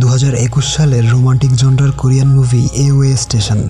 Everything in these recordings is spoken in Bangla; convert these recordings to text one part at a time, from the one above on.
দু হাজার একুশ সালের রোমান্টিক জনরার Korean movie a way station.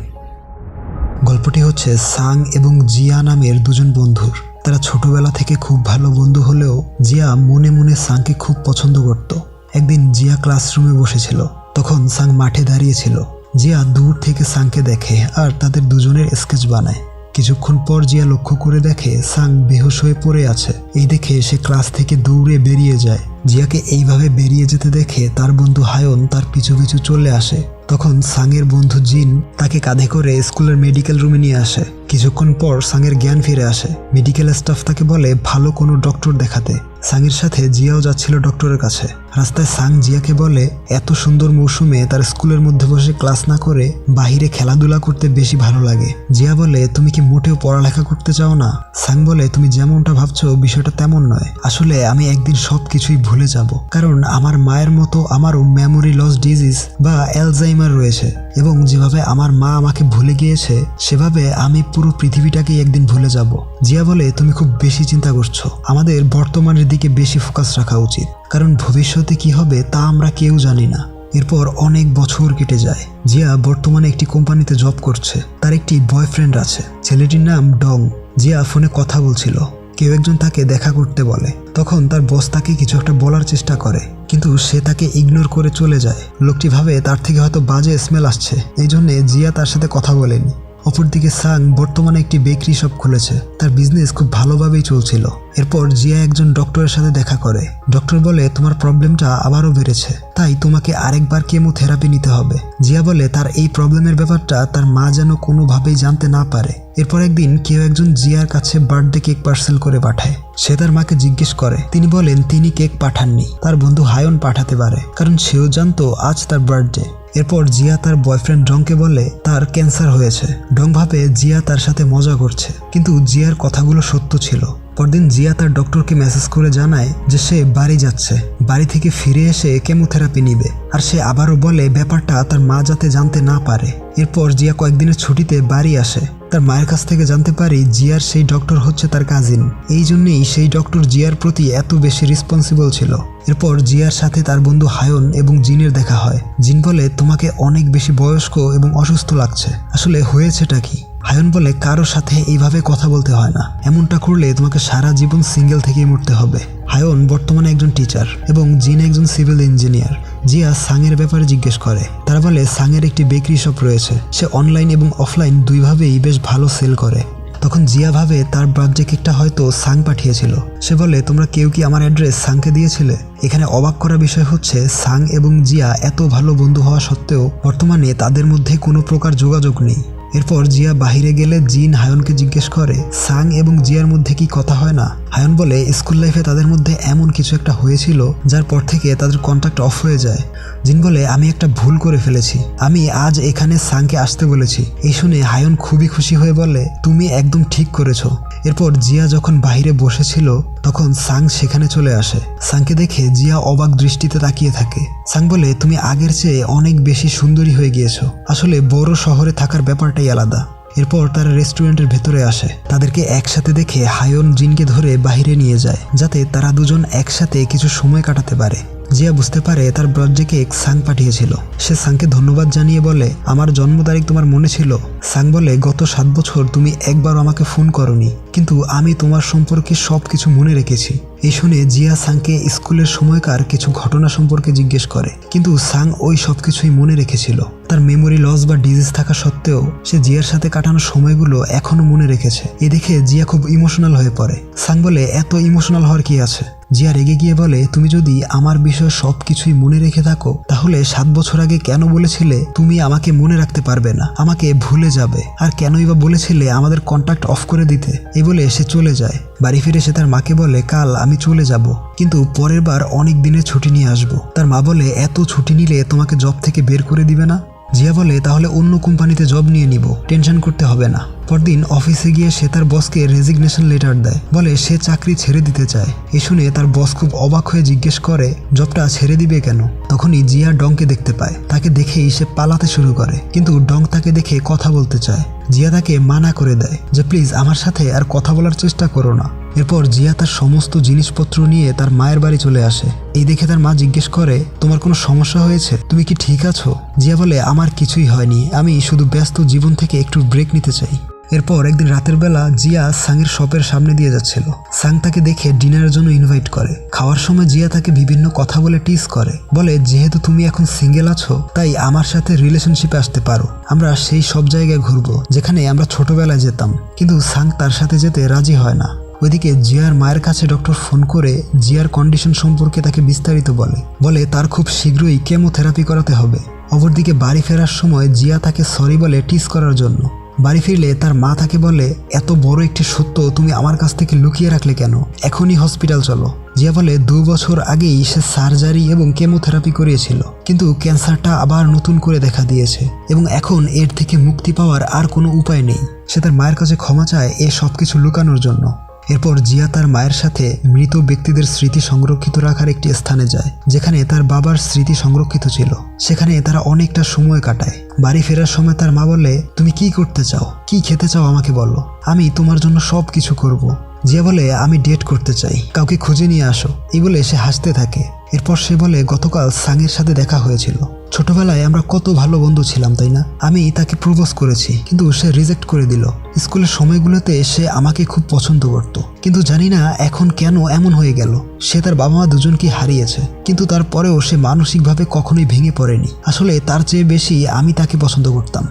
গল্পটি হচ্ছে সাং এবং জিয়া নামের দুজন বন্ধুর। তারা ছোটবেলা থেকে খুব ভালো বন্ধু হলেও জিয়া মনে মনে সাংকে খুব পছন্দ করত। একদিন জিয়া ক্লাসরুমে বসেছিল। তখন সাং মাঠে দাঁড়িয়েছিল। জিয়া দূর থেকে সাংকে দেখে আর তাদের দুজনের স্কেচ বানায়। কিছুক্ষণ পর জিয়া লক্ষ্য করে দেখে সাং বেহুশ হয়ে পড়ে আছে। এই দেখে সে ক্লাস থেকে দৌড়ে বেরিয়ে যায়। জিয়াকে এইভাবে বেরিয়ে যেতে দেখে তার বন্ধু হায়ন তার পিছু পিছু চলে আসে। তখন সাংয়ের বন্ধু জিন তাকে কাঁধে করে স্কুলের মেডিকেল রুমে নিয়ে আসে। কিছুক্ষণ পর সাংয়ের জ্ঞান ফিরে আসে। মেডিকেল স্টাফ তাকে বলে, ভালো কোনো ডক্টর দেখাতে। সাংয়ের সাথে জিয়াও যাচ্ছিল ডক্টরের কাছে। রাস্তায় সাং জিয়াকে বলে, এত সুন্দর মৌসুমে তার স্কুলের মধ্যে বসে ক্লাস না করে বাহিরে খেলাধুলা করতে বেশি ভালো লাগে। জিয়া বলে, তুমি কি মোটেও পড়ালেখা করতে চাও না? সাং বলে, তুমি যেমনটা ভাবছ, বিষয়টা তেমন নয়। আসলে আমি একদিন সব কিছুই ভুলে যাব, কারণ আমার মায়ের মতো আমারও মেমোরি লস ডিজিজ বা অ্যালজাইমার রয়েছে। এবং যেভাবে আমার মা আমাকে ভুলে গিয়েছে, সেভাবে আমি পুরো পৃথিবীটাকেই একদিন ভুলে যাব। জিয়া বলে, তুমি খুব বেশি চিন্তা করছ। আমাদের বর্তমানের দিকে বেশি ফোকাস রাখা উচিত। কারণ ভবিষ্যতে কি হবে তা আমরা কেউ জানি না। এরপর অনেক বছর কেটে যায়। জিয়া বর্তমানে একটি কোম্পানিতে জব করছে। তার একটি বয়ফ্রেন্ড আছে। ছেলেটির নাম ডং। জিয়া ফোনে কথা বলছিল। কেউ একজন তাকে দেখা করতে বলে। তখন তার বস তাকে কিছু একটা বলার চেষ্টা করে। কিন্তু সে তাকে ইগনোর করে চলে যায়। লোকটি ভাবে, তার থেকে হয়তো বাজে স্মেল আসছে। এই জন্যে জিয়া তার সাথে কথা বলেনি। অপরদিকে সাং বর্তমানে একটি বেকারি শপ খুলেছে। তার বিজনেস খুব ভালোভাবেই চলছিল। এরপর জিয়া একজন ডক্টরের সাথে দেখা করে। ডক্টর বলে, তোমার প্রবলেমটা আবারও বেড়েছে। তাই তোমাকে আরেকবার কেমোথেরাপি নিতে হবে। জিয়া বলে, তার এই প্রবলেমের ব্যাপারটা তার মা যেন কোনোভাবেই জানতে না পারে। এরপর একদিন কেউ একজন জিয়ার কাছে বার্থডে কেক পার্সেল করে পাঠায়। সে তার মাকে জিজ্ঞেস করে। তিনি বলেন, তিনি কেক পাঠাননি। তার বন্ধু হায়ন পাঠাতে পারে। কারণ সেও জানতো আজ তার বার্থডে এরপর জিয়া তার বয়ফ্রেন্ড ডংকে বলে তার ক্যান্সার হয়েছে। ডং ভাবে জিয়া তার সাথে মজা করছে, কিন্তু জিয়ার কথাগুলো সত্য ছিল। পরদিন জিয়া তার ডক্টরকে মেসেজ করে জানায় যে সে বাড়ি যাচ্ছে। বাড়ি থেকে ফিরে এসে কেমোথেরাপি নিবে। আর সে আবারও বলে, ব্যাপারটা তার মা যাতে জানতে না পারে। এরপর জিয়া কয়েকদিনের ছুটিতে বাড়ি আসে। তার মায়ের কাছ থেকে জানতে পারি, জিয়ার সেই ডক্টর হচ্ছে তার কাজিন এই জন্যেই সেই ডক্টর জিয়ার প্রতি এত বেশি রেসপন্সিবল ছিল। এরপর জিয়ার সাথে তার বন্ধু হায়ন এবং জিনের দেখা হয়। জিন বলে, তোমাকে অনেক বেশি বয়স্ক এবং অসুস্থ লাগছে। আসলে হয়েছেটা কি? হায়ন বলে কারোর সাথে এইভাবে কথা বলতে হয় না। এমনটা করলে তোমাকে সারা জীবন সিঙ্গেল থেকেই মরতে হবে। হায়ন বর্তমানে একজন টিচার এবং জিন একজন সিভিল ইঞ্জিনিয়ার জিয়া সাংয়ের ব্যাপারে জিজ্ঞেস করে। তারা বলে সাংয়ের একটি বেকারি শপ রয়েছে। সে অনলাইন এবং অফলাইন দুইভাবেই বেশ ভালো সেল করে। তখন জিয়া ভাবে, তার বার্থডে কেকটা হয়তো সাং পাঠিয়েছিল। সে বলে, তোমরা কেউ কি আমার অ্যাড্রেস সাংকে দিয়েছিলে? এখানে অবাক করা বিষয় হচ্ছে সাং এবং জিয়া এত ভালো বন্ধু হওয়া সত্ত্বেও বর্তমানে তাদের মধ্যে কোনো প্রকার যোগাযোগ নেই। এরপর জিয়া বাহিরে গেলে জিন হায়নকে জিজ্ঞেস করে, সাং এবং জিয়ার মধ্যে কি কথা হয় না? হায়ন বলে, স্কুল লাইফে তাদের মধ্যে এমন কিছু একটা হয়েছিল যার পর থেকে তাদের কন্ট্যাক্ট অফ হয়ে যায়। জিন বলে, আমি একটা ভুল করে ফেলেছি। আমি আজ এখানে সাংকে আসতে বলেছি। এই শুনে হায়ন খুবই খুশি হয়ে বলে, তুমি একদম ঠিক করেছ। এরপর জিয়া যখন বাইরে বসেছিল, তখন সাং সেখানে চলে আসে। সাংকে দেখে জিয়া অবাক দৃষ্টিতে তাকিয়ে থাকে। সাং বলে, তুমি আগের চেয়ে অনেক বেশি সুন্দরী হয়ে গিয়েছো। আসলে বড় শহরে থাকার ব্যাপারটাই আলাদা। এরপর তারা রেস্টুরেন্টের ভেতরে আসে। তাদেরকে একসাথে দেখে হায়ন জিনকে ধরে বাইরে নিয়ে যায়, যাতে তারা দুজন একসাথে কিছু সময় কাটাতে পারে। জিয়া বুঝতে পারে তার বার্থডে এক সাং পাঠিয়েছিল। সে সাংকে ধন্যবাদ জানিয়ে বলে, আমার জন্ম তারিখ তোমার মনে ছিল? সাং বলে, গত সাত বছর তুমি একবার আমাকে ফোন করনি, কিন্তু আমি তোমার সম্পর্কে সব কিছু মনে রেখেছি। এই শুনে জিয়া সাংকে স্কুলের সময়কার কিছু ঘটনা সম্পর্কে জিজ্ঞেস করে, কিন্তু সাং ওই সব কিছুই মনে রেখেছিল। তার মেমোরি লস বা ডিজিজ থাকা সত্ত্বেও সে জিয়ার সাথে কাটানো সময়গুলো এখনও মনে রেখেছে। এ দেখে জিয়া খুব ইমোশনাল হয়ে পড়ে। সাং বলে, এত ইমোশনাল হওয়ার কি আছে? জিয়া রেগে গিয়ে বলে, তুমি যদি আমার বিষয়ে সব কিছুই মনে রেখে থাকো, তাহলে সাত বছর আগে কেন বলেছিলে তুমি আমাকে মনে রাখতে পারবে না? আমাকে ভুলে যাবে। আর কেনই বা বলেছিলে আমাদের কন্ট্যাক্ট অফ করে দিতে? এই বলে সে চলে যায়। বাড়ি ফিরে সে তার মাকে বলে, কাল আমি চলে যাব, কিন্তু পরের বার অনেক দিনের ছুটি নিয়ে আসব। তার মা বলে, এত ছুটি নিলে তোমাকে জব থেকে বের করে দিবে না? জিয়া বলে, তাহলে অন্য কোম্পানিতে জব নিয়ে নিব। টেনশন করতে হবে না। পরদিন অফিসে গিয়ে সে তার বসকে রেজিগনেশন লেটার দেয়। বলে, সে চাকরি ছেড়ে দিতে চায়। এ শুনে তার বস খুব অবাক হয়ে জিজ্ঞেস করে জবটা ছেড়ে দিবে কেন? তখনই জিয়া ডংকে দেখতে পায়। তাকে দেখেই সে পালাতে শুরু করে, কিন্তু ডং তাকে দেখে কথা বলতে চায়। জিয়া তাকে মানা করে দেয় যে, প্লিজ আমার সাথে আর কথা বলার চেষ্টা করো না। এরপর জিয়া তার সমস্ত জিনিসপত্র নিয়ে তার মায়ের বাড়ি চলে আসে। এই দেখে তার মা জিজ্ঞেস করে, তোমার কোনো সমস্যা হয়েছে? তুমি কি ঠিক আছো? জিয়া বলে, আমার কিছুই হয়নি। আমি শুধু ব্যস্ত জীবন থেকে একটু ব্রেক নিতে চাই। এরপর একদিন রাতের বেলা জিয়া সাংয়ের শপের সামনে দিয়ে যাচ্ছিল। সাং তাকে দেখে ডিনারের জন্য ইনভাইট করে। খাওয়ার সময় জিয়া তাকে বিভিন্ন কথা বলে টিস করে। বলে, যেহেতু তুমি এখন সিঙ্গেল আছো, তাই আমার সাথে রিলেশনশিপে আসতে পারো। আমরা সেই সব জায়গায় ঘুরবো, যেখানে আমরা ছোটবেলায় যেতাম। কিন্তু সাং তার সাথে যেতে রাজি হয় না। ওইদিকে জিয়ার মায়ের কাছে ডক্টর ফোন করে জিয়ার কন্ডিশন সম্পর্কে তাকে বিস্তারিত বলে। বলে তার খুব শীঘ্রই কেমোথেরাপি করাতে হবে। অপরদিকে বাড়ি ফেরার সময় জিয়া তাকে সরি বলে টিস করার জন্য। বাড়ি ফিরলে তার মা তাকে বলে, এত বড় একটি সত্য তুমি আমার কাছ থেকে লুকিয়ে রাখলে কেন? এখনই হসপিটাল চলো। জিয়া বলে, দু বছর আগেই সে সার্জারি এবং কেমোথেরাপি করিয়েছিল, কিন্তু ক্যান্সারটা আবার নতুন করে দেখা দিয়েছে এবং এখন এর থেকে মুক্তি পাওয়ার আর কোনো উপায় নেই। সে তার মায়ের কাছে ক্ষমা চায় এ সব কিছু লুকানোর জন্য। এরপর জিয়া তার মায়ের সাথে মৃত ব্যক্তিদের স্মৃতি সংরক্ষিত রাখার একটি স্থানে যায়, যেখানে তার বাবার স্মৃতি সংরক্ষিত ছিল। সেখানে তারা অনেকটা সময় কাটায়। বাড়ি ফেরার সময় তার মা বলে, তুমি কি করতে চাও? কি খেতে চাও আমাকে বলো। আমি তোমার জন্য সব কিছু করব। জিয়া বলে, আমি ডেট করতে চাই, কাউকে খুঁজে নিয়ে আসো। এই বলে সে হাসতে থাকে। এরপর সে বলে, গতকাল সাংয়ের সাথে দেখা হয়েছিল। ছোটবেলায় আমরা কত ভালো বন্ধু ছিলাম, তাই না? আমি তাকে প্রপোজ করেছি, কিন্তু সে রিজেক্ট করে দিল। স্কুলের সময়গুলোতে সে আমাকে খুব পছন্দ করত। কিন্তু জানি না এখন কেন এমন হয়ে গেল। সে তার বাবা মা দুজনকে হারিয়েছে, কিন্তু তারপরেও সে মানসিকভাবে কখনোই ভেঙে পড়েনি। আসলে তার চেয়ে বেশি আমি তাকে পছন্দ করতাম।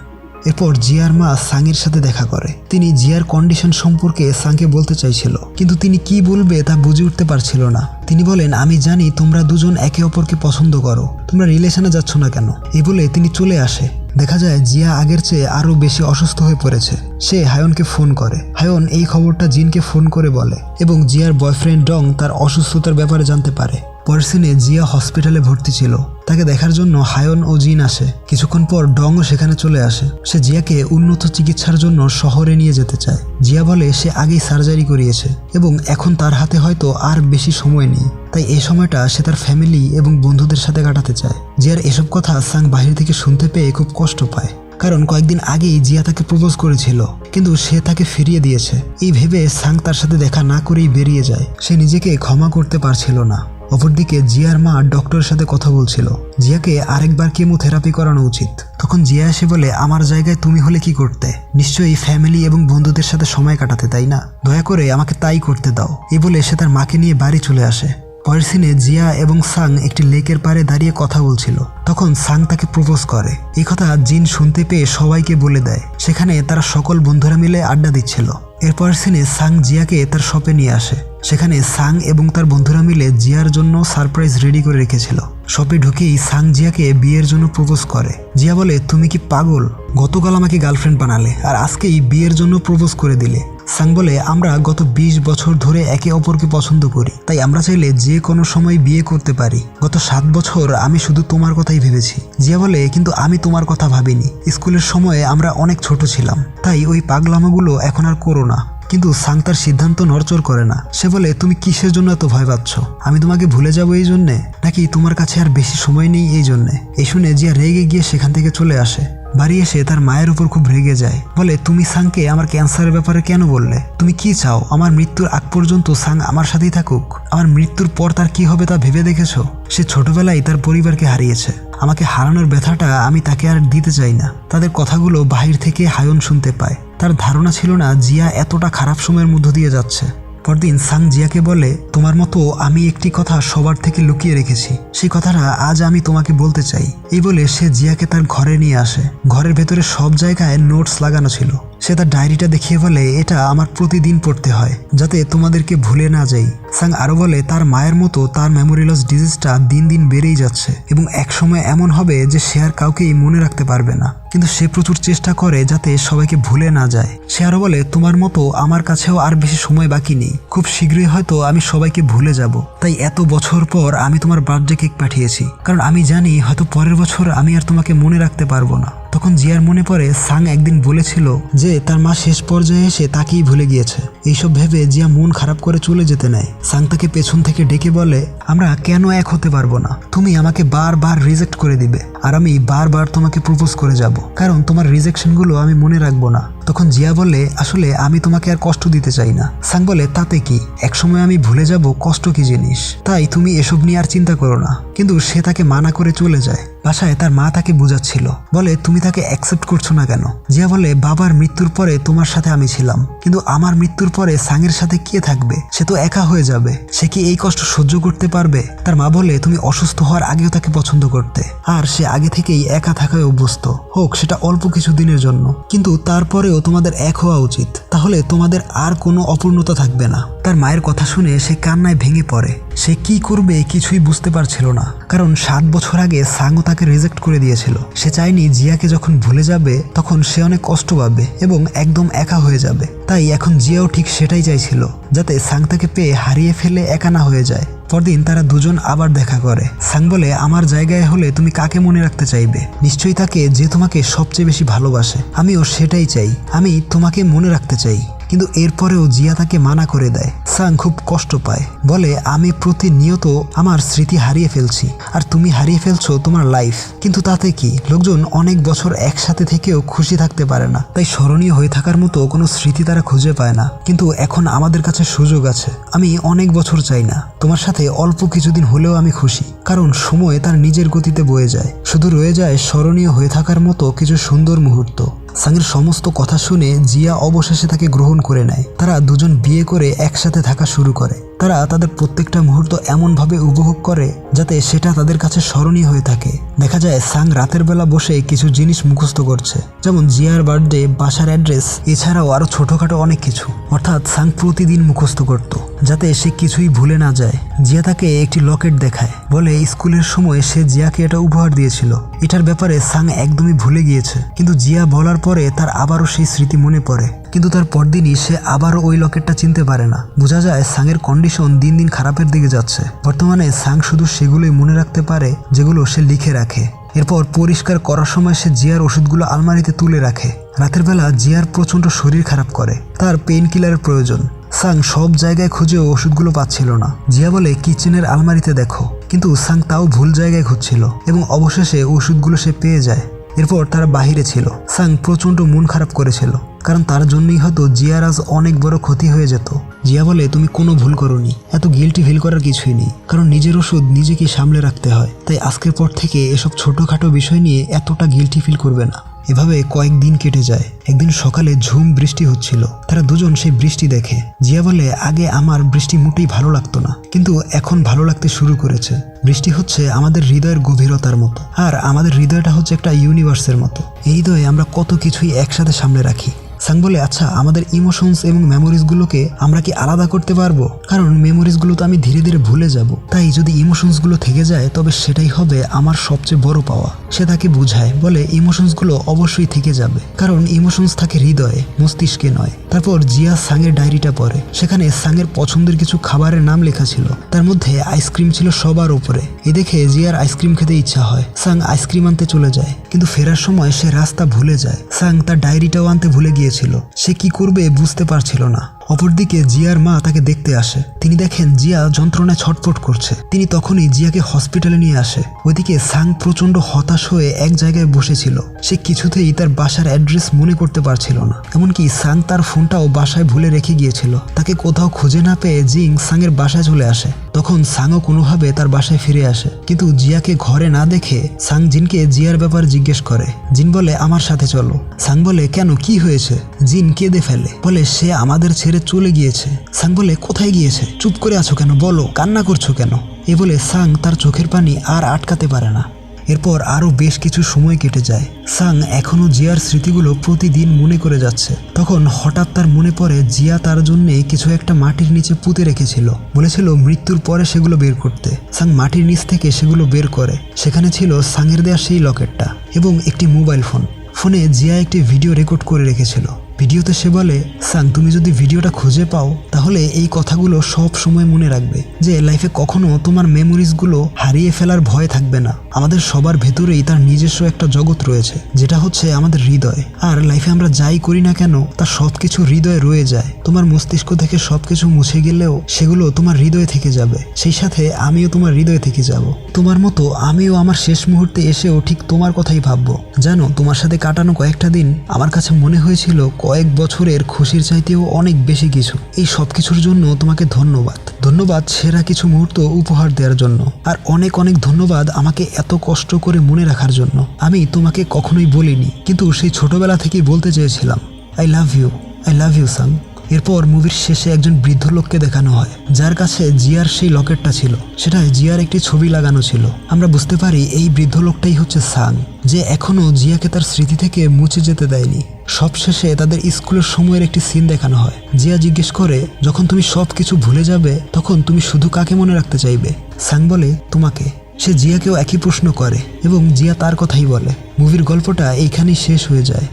এরপর জিয়ার মা সাংয়ের সাথে দেখা করে। তিনি জিয়ার কন্ডিশন সম্পর্কে সাংকে বলতে চাইছিল। কিন্তু তিনি কি বলবে তা বুঝে উঠতে পারছিল না। তিনি বলেন, আমি জানি তোমরা দুজন একে অপরকে পছন্দ করো। তোমরা রিলেশনে যাচ্ছ না কেন? এই বলে তিনি চলে আসে। দেখা যায়, জিয়া আগের চেয়ে আরও বেশি অসুস্থ হয়ে পড়েছে। সে হায়নকে ফোন করে। হায়ন এই খবরটা জিনকে ফোন করে বলে এবং জিয়ার বয়ফ্রেন্ড ডং তার অসুস্থতার ব্যাপারে জানতে পারে। পরের জিয়া হসপিটালে ভর্তি ছিল। তাকে দেখার জন্য হায়ন ও জিন আসে। কিছুক্ষণ পর ডংও সেখানে চলে আসে। সে জিয়াকে উন্নত চিকিৎসার জন্য শহরে নিয়ে যেতে চায়। জিয়া বলে, সে আগেই সার্জারি করিয়েছে এবং এখন তার হাতে হয়তো আর বেশি সময় নেই। তাই এই সময়টা সে তার ফ্যামিলি এবং বন্ধুদের সাথে কাটাতে চায়। জিয়ার এসব কথা সাং বাহির থেকে শুনতে পেয়ে খুব কষ্ট পায়। কারণ কয়েকদিন আগেই জিয়া তাকে প্রপোজ করেছিল, কিন্তু সে তাকে ফিরিয়ে দিয়েছে। এই ভেবে সাং তার সাথে দেখা না করেই বেরিয়ে যায়। সে নিজেকে ক্ষমা করতে পারছিল না। অপরদিকে জিয়ার মা ডক্টরের সাথে কথা বলছিল। জিয়াকে আরেকবার কেমোথেরাপি করানো উচিত। তখন জিয়া এসে বলে, আমার জায়গায় তুমি হলে কি করতে? নিশ্চয়ই ফ্যামিলি এবং বন্ধুদের সাথে সময় কাটাতে, তাই না? দয়া করে আমাকে তাই করতে দাও। এ বলে সে তার মাকে নিয়ে বাড়ি চলে আসে। পরের সিনে জিয়া এবং সাং একটি লেকের পাড়ে দাঁড়িয়ে কথা বলছিল। তখন সাং তাকে প্রপোজ করে। এই কথা জিন শুনতে পেয়ে সবাইকে বলে দেয়। সেখানে তারা সকল বন্ধুরা মিলে আড্ডা দিচ্ছিল। এরপর সিনে সাং জিয়াকে তার শপে নিয়ে আসে। সেখানে সাং এবং তার বন্ধুরা মিলে জিয়ার জন্য সারপ্রাইজ রেডি করে রেখেছিল। শপে ঢুকেই সাং জিয়াকে বিয়ের জন্য প্রপোজ করে। জিয়া বলে, তুমি কি পাগল? গতকাল আমাকে গার্লফ্রেন্ড বানালে, আর আজকেই বিয়ের জন্য প্রপোজ করে দিলে। সাং বলে, আমরা গত ২০ বছর ধরে একে অপরকে পছন্দ করি। তাই আমরা চাইলে যে কোনো সময় বিয়ে করতে পারি। গত সাত বছর আমি শুধু তোমার কথাই ভেবেছি। জিয়া বলে, কিন্তু আমি তোমার কথা ভাবিনি। স্কুলের সময়ে আমরা অনেক ছোট ছিলাম। তাই ওই পাগলামাগুলো এখন আর করো না। কিন্তু সাং তার সিদ্ধান্ত নড়চড় করে না। সে বলে, তুমি কিসের জন্য এত ভয় পাচ্ছ? আমি তোমাকে ভুলে যাব এই জন্যে? নাকি তোমার কাছে আর বেশি সময় নেই এই জন্যে? এই শুনে জিয়া রেগে গিয়ে সেখান থেকে চলে আসে। বাড়ি এসে তার মায়ের উপর খুব রেগে যায়। বলে, তুমি সাংকে আমার ক্যান্সারের ব্যাপারে কেন বললে? তুমি কি চাও? আমার মৃত্যুর আগ পর্যন্ত সাং আমার সাথেই থাকুক। আমার মৃত্যুর পর তার কি হবে তা ভেবে দেখেছ? সে ছোটবেলায় তার পরিবারকে হারিয়েছে। আমাকে হারানোর ব্যথাটা আমি তাকে আর দিতে চাই না। তাদের কথাগুলো বাহির থেকে হায়ন শুনতে পায়। তার ধারণা ছিল না জিয়া এতটা খারাপ সময়ের মধ্য দিয়ে যাচ্ছে। পরদিন সাং জিয়াকে বলে, তোমার মতো আমি একটি কথা সবার থেকে লুকিয়ে রেখেছি। সেই কথাটা আজ আমি তোমাকে বলতে চাই। এই বলে সে জিয়াকে তার ঘরে নিয়ে আসে। ঘরের ভেতরে সব জায়গায় নোটস লাগানো ছিল। সে তার ডায়েরিটা দেখিয়ে বলে, এটা আমার প্রতিদিন পড়তে হয়, যাতে তোমাদেরকে ভুলে না যাই। সাং আরও বলে, তার মায়ের মতো তার মেমোরি লস ডিজিজটা দিন দিন বেড়েই যাচ্ছে এবং এক সময় এমন হবে যে সে আর কাউকেই মনে রাখতে পারবে না। কিন্তু সে প্রচুর চেষ্টা করে যাতে সবাইকে ভুলে না যায়। সে আরও বলে, তোমার মতো আমার কাছেও আর বেশি সময় বাকি নেই। খুব শীঘ্রই হয়তো আমি সবাইকে ভুলে যাব। তাই এত বছর পর আমি তোমার বার্থডে কেক পাঠিয়েছি। কারণ আমি জানি হয়তো পরের বছর আমি আর তোমাকে মনে রাখতে পারব না। তখন জিয়ার মনে পড়ে, সাং একদিন বলেছিল যে, তার মা শেষ পর্যায়ে এসে তাকেই ভুলে গিয়েছে। এইসব ভেবে জিয়া মন খারাপ করে চলে যেতে নেয়। সাং তাকে পেছন থেকে ডেকে বলে, আমরা কেন এক হতে পারব না? তুমি আমাকে বারবার রিজেক্ট করে দিবে। আর আমি বারবার তোমাকে প্রপোজ করে যাব। কারণ তোমার রিজেকশনগুলো আমি মনে রাখব না। তখন জিয়া বলে আসলে আমি তোমাকে আর কষ্ট দিতে চাই না। সাং বলে, তাতে কি? একসময় আমি ভুলে যাব কষ্ট কি জিনিস। তাই তুমি এসব নিয়ে আর চিন্তা করো না। কিন্তু সে তাকে মানা করে চলে যায়। বাসায় তার মা তাকে বোঝাচ্ছিল। বলে, তুমি তাকে অ্যাকসেপ্ট করছ না কেন? জিয়া বলে, বাবার মৃত্যুর পরে তোমার সাথে আমি ছিলাম। কিন্তু আমার মৃত্যুর পরে সাংয়ের সাথে কে থাকবে? সে তো একা হয়ে যাবে। সে কি এই কষ্ট সহ্য করতে পারবে? তার মা বলে তুমি অসুস্থ হওয়ার আগেও তাকে পছন্দ করতে। আর সে আগে থেকেই একা থাকায় অভ্যস্ত। হোক, সেটা অল্প কিছু দিনের জন্য। কিন্তু তারপরেও তোমাদের এক হওয়া উচিত। তাহলে তোমাদের আর কোনো অপূর্ণতা থাকবে না। তার মায়ের কথা শুনে সে কান্নায় ভেঙে পড়ে। সে কি করবে কিছুই বুঝতে পারছিল না। কারণ সাত বছর আগে সাংও তাকে রিজেক্ট করে দিয়েছিল। সে চায়নি জিয়াকে যখন ভুলে যাবে, তখন সে অনেক কষ্ট পাবে এবং একদম একা হয়ে যাবে। তাই এখন জিয়াও ঠিক সেটাই চাইছিল, যাতে সাং তাকে পেয়ে হারিয়ে ফেলে একা না হয়ে যায়। পরদিন তারা দুজন আবার দেখা করে। সাং বলে, আমার জায়গায় হলে তুমি কাকে মনে রাখতে চাইবে? নিশ্চয়ই তাকে যে তোমাকে সবচেয়ে বেশি ভালোবাসে। আমিও সেটাই চাই। আমি তোমাকে মনে রাখতে চাই। কিন্তু এরপরেও জিয়া তাকে মানা করে দেয়। সাং খুব কষ্ট পায়। বলে, আমি প্রতিনিয়ত আমার স্মৃতি হারিয়ে ফেলছি। আর তুমি হারিয়ে ফেলছো তোমার লাইফ কিন্তু তাতে কি? লোকজন অনেক বছর একসাথে থেকেও খুশি থাকতে পারে না। তাই স্মরণীয় হয়ে থাকার মতো কোনো স্মৃতি তারা খুঁজে পায় না। কিন্তু এখন আমাদের কাছে সুযোগ আছে। আমি অনেক বছর চাই না। তোমার সাথে অল্প কিছুদিন হলেও আমি খুশি। কারণ সময় তার নিজের গতিতে বয়ে যায়। শুধু রয়ে যায় স্মরণীয় হয়ে থাকার মতো কিছু সুন্দর মুহূর্ত। সাংয়ের সমস্ত কথা শুনে জিয়া অবশেষে তাকে গ্রহণ করে নেয়। তারা দুজন বিয়ে করে একসাথে থাকা শুরু করে। তারা তাদের প্রত্যেকটা মুহূর্ত এমনভাবে উপভোগ করে যাতে সেটা তাদের কাছে স্মরণীয় হয়ে থাকে। দেখা যায়, সাং রাতের বেলা বসে কিছু জিনিস মুখস্থ করছে। যেমন জিয়ার বার্থডে, বাসার অ্যাড্রেস, এছাড়াও আরও ছোটোখাটো অনেক কিছু। অর্থাৎ সাং প্রতিদিন মুখস্থ করত, যাতে সে কিছুই ভুলে না যায়। জিয়া তাকে একটি লকেট দেখায়, বলে স্কুলের সময় সে জিয়াকে এটা উপহার দিয়েছিল। এটার ব্যাপারে সাং একদমই ভুলে গিয়েছে। কিন্তু জিয়া বলার পরে তার আবারও সেই স্মৃতি মনে পড়ে। কিন্তু তার পরদিনই সে আবারও ওই লকেটটা চিনতে পারে না। বোঝা যায় সাংয়ের কন্ডিশন দিন দিন খারাপের দিকে যাচ্ছে। বর্তমানে সাং শুধু সেগুলোই মনে রাখতে পারে যেগুলো সে লিখে রাখে। এরপর পরিষ্কার করার সময় সে জিয়ার ওষুধগুলো আলমারিতে তুলে রাখে। রাতের বেলা জিয়ার প্রচণ্ড শরীর খারাপ করে। তার পেইন কিলারের প্রয়োজন। সাং সব জায়গায় খুঁজেও ওষুধগুলো পাচ্ছিল না। জিয়া বলে, কিচেনের আলমারিতে দেখো। কিন্তু সাং তাও ভুল জায়গায় খুঁজছিল এবং অবশেষে ওষুধগুলো সে পেয়ে যায়। এরপর তারা বাহিরে ছিল। সাং প্রচণ্ড মন খারাপ করেছিল। কারণ তার জন্যই হয়তো জিয়ার আজ অনেক বড় ক্ষতি হয়ে যেত। জিয়া বলে, তুমি কোনো ভুল করনি। এত গিলটি ফিল করার কিছুই নেই। কারণ নিজের ওষুধ নিজেকে সামলে রাখতে হয়। তাই আজকের পর থেকে এসব ছোটোখাটো বিষয় নিয়ে এতটা গিলটি ফিল করবে না। এভাবে কয়েকদিন কেটে যায়। একদিন সকালে ঝুম বৃষ্টি হচ্ছিল। তারা দুজন সেই বৃষ্টি দেখে। জিয়া বলে, আগে আমার বৃষ্টি মোটেই ভালো লাগতো না। কিন্তু এখন ভালো লাগতে শুরু করেছে। বৃষ্টি হচ্ছে আমাদের হৃদয়ের গভীরতার মতো। আর আমাদের হৃদয়টা হচ্ছে একটা ইউনিভার্সের মতো। এই হৃদয়ে আমরা কত কিছুই একসাথে সামনে রাখি। সাং বলে আচ্ছা আমাদের ইমোশনস এবং মেমোরিজগুলোকে আমরা কি আলাদা করতে পারব? কারণ মেমোরিজগুলো তো আমি ধীরে ধীরে ভুলে যাব। তাই যদি ইমোশনসগুলো থেকে যায়, তবে সেটাই হবে আমার সবচেয়ে বড় পাওয়া। সে তাকে বুঝায়, বলে ইমোশনসগুলো অবশ্যই থেকে যাবে। কারণ ইমোশনস থাকে হৃদয়ে, মস্তিষ্কে নয়। তারপর জিয়া সাংয়ের ডায়েরিটা পড়ে। সেখানে সাংয়ের পছন্দের কিছু খাবারের নাম লেখা ছিল। তার মধ্যে আইসক্রিম ছিল সবার উপরে। এ দেখে জিয়ার আইসক্রিম খেতে ইচ্ছা হয়। সাং আইসক্রিম আনতে চলে যায়। কিন্তু ফেরার সময় সে রাস্তা ভুলে যায়। সাং তার ডায়েরিটাও আনতে ভুলে গিয়েছিল। সে কি করবে বুঝতে পারছিল না। অপরদিকে জিয়ার মা তাকে দেখতে আসে। তিনি দেখেন জিয়া যন্ত্রণায় ছটফট করছে। তিনি তখনই জিয়াকে হসপিটালে নিয়ে আসে। ওইদিকে সাং প্রচণ্ড হতাশ হয়ে এক জায়গায় বসেছিল। সে কিছুতেই তার বাসার অ্যাড্রেস মনে করতে পারছিল না। এমনকি সাং তার ফোনটাও বাসায় ভুলে রেখে গিয়েছিল। তাকে কোথাও খুঁজে না পেয়ে জিং সাংয়ের বাসায় চলে আসে। তখন সাংও কোনোভাবে তার বাসায় ফিরে আসে। কিন্তু জিয়াকে ঘরে না দেখে সাং জিনকে জিয়ার ব্যাপার জিজ্ঞেস করে। জিন বলে, আমার সাথে চলো। সাং বলে, কেন? কি হয়েছে? জিন কেঁদে ফেলে। বলে, সে আমাদের ছেড়ে চলে গিয়েছে। সাং বলে, কোথায় গিয়েছে? চুপ করে আছো কেন? বলো, কান্না করছ কেন? এ বলে, সাং তার চোখের পানি আর আটকাতে পারে না। এরপর আরও বেশ কিছু সময় কেটে যায়। সাং এখনও জিয়ার স্মৃতিগুলো প্রতিদিন মনে করে যাচ্ছে। তখন হঠাৎ তার মনে পড়ে, জিয়া তার জন্যে কিছু একটা মাটির নিচে পুঁতে রেখেছিল। বলেছিল মৃত্যুর পরে সেগুলো বের করতে। সাং মাটির নিচ থেকে সেগুলো বের করে। সেখানে ছিল সাংয়ের দেয়া সেই লকেটটা এবং একটি মোবাইল ফোন। ফোনে জিয়া একটি ভিডিও রেকর্ড করে রেখেছিল। ভিডিওতে সে বলে সাং তুমি যদি ভিডিওটা খুঁজে পাও, তাহলে এই কথাগুলো সব সময় মনে রাখবে যে লাইফে কখনো তোমার মেমোরিজগুলো হারিয়ে ফেলার ভয় থাকবে না। আমাদের সবার ভেতরেই তার নিজস্ব একটা জগৎ রয়েছে, যেটা হচ্ছে আমাদের হৃদয়। আর লাইফে আমরা যাই করি না কেন, তার সব কিছু হৃদয়ে রয়ে যায়। তোমার মস্তিষ্ক থেকে সব কিছু মুছে গেলেও সেগুলো তোমার হৃদয়ে থেকে যাবে। সেই সাথে আমিও তোমার হৃদয়ে থেকে যাব। তোমার মতো আমিও আমার শেষ মুহূর্তে এসেও ঠিক তোমার কথাই ভাববো। জানো, তোমার সাথে কাটানো কয়েকটা দিন আমার কাছে মনে হয়েছিল কয়েক বছরের খুশির চাইতেও অনেক বেশি কিছু। এই সব কিছুর জন্য তোমাকে ধন্যবাদ। ধন্যবাদ সেরা কিছু মুহূর্ত উপহার দেওয়ার জন্য। আর অনেক অনেক ধন্যবাদ আমাকে এত কষ্ট করে মনে রাখার জন্য। আমি তোমাকে কখনোই বলিনি, কিন্তু সেই ছোটবেলা থেকেই বলতে চেয়েছিলাম I love you I love you সাং এরপর মুভির শেষে একজন বৃদ্ধ লোককে দেখানো হয়, যার কাছে জিয়ার সেই লকেটটা ছিল। সেটায় জিয়ার একটি ছবি লাগানো ছিল। আমরা বুঝতে পারি এই বৃদ্ধ লোকটাই হচ্ছে সাং যে এখনও জিয়াকে তার স্মৃতি থেকে মুছে যেতে দেয়নি। সবশেষে তাদের স্কুলের সময়ের একটি সিন দেখানো হয়। জিয়া জিজ্ঞেস করে, যখন তুমি সব কিছু ভুলে যাবে, তখন তুমি শুধু কাকে মনে রাখতে চাইবে? সাং বলে, তোমাকে। সে জিয়াকেও একই প্রশ্ন করে এবং জিয়া তার কথাই বলে। মুভির গল্পটা এইখানেই শেষ হয়ে যায়।